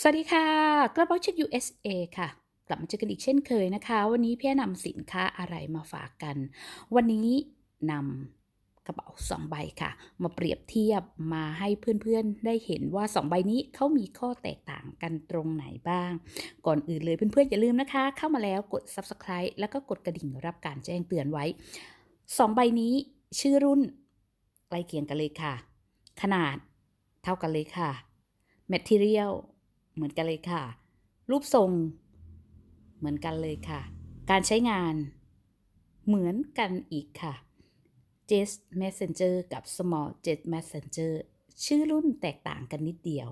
สวัสดีค่ะ กระเป๋าเช็ค USA ค่ะ กลับมาเจอกันอีกเช่นเคยนะคะ วันนี้พี่แอนำสินค้าอะไรมาฝากกัน วันนี้นำกระเป๋า2ใบค่ะ มาเปรียบเทียบมาให้เพื่อนๆได้เห็นว่า2ใบนี้เขามีข้อแตกต่างกันตรงไหนบ้าง ก่อนอื่นเลยเพื่อนๆอย่าลืมนะคะ เข้ามาแล้วกด Subscribe แล้วก็กดกระดิ่งรับการแจ้งเตือนไว้2ใบนี้ชื่อรุ่นใกล้เคียงกันเลยค่ะ ขนาดเท่ากันเลยค่ะ Material เหมือนกันเลยค่ะ รูปทรง เหมือนกันเลยค่ะ การใช้งาน เหมือนกันอีกค่ะ Jet Messenger กับ Small Jet Messenger ชื่อรุ่นแตกต่างกันนิดเดียว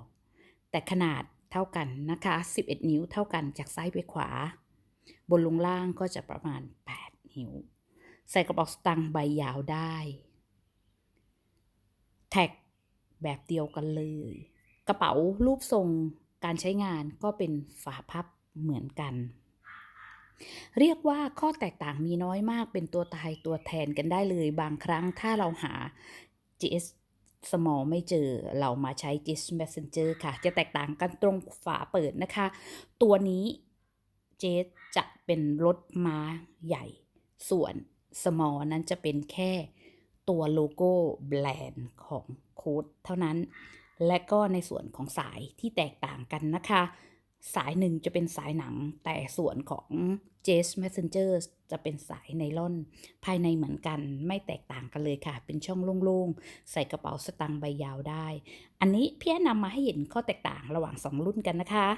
แต่ขนาดเท่ากันนะคะ 11 นิ้วเท่ากันจากซ้ายไปขวา บนลงล่างก็จะประมาณ 8 นิ้ว ใส่กระเป๋าสตางค์ใบยาวได้ แท็กแบบเดียวกันเลย กระเป๋ารูปทรง การใช้งานก็เป็นฝาพับเหมือนกัน เรียกว่าข้อแตกต่างมีน้อยมากเป็นตัวตายตัวแทนกันได้เลย บางครั้งถ้าเราหา GS Small ไม่เจอเรามาใช้ GS Messenger ค่ะ จะแตกต่างกันตรงฝาเปิดนะคะ ตัวนี้ JS จะเป็นรถม้าใหญ่ ส่วน Small นั้นจะเป็นแค่ตัวโลโก้แบรนด์ของโค้ดเท่านั้น และก็ในส่วนของสายที่แตกต่างกันนะคะ สายหนึ่งจะเป็นสายหนัง แต่ส่วนของ j a z Messenger จะเป็นสายไนล่อน ภายในเหมือนกันไม่แตกต่างกันเลยค่ะ เป็นช่องโล่งๆ ใส่กระเป๋าสตางค์ใบยาวได้ อันนี้พี่แนะนำมาให้เห็นข้อแตกต่างระหว่าง 2 รุ่นกันนะคะ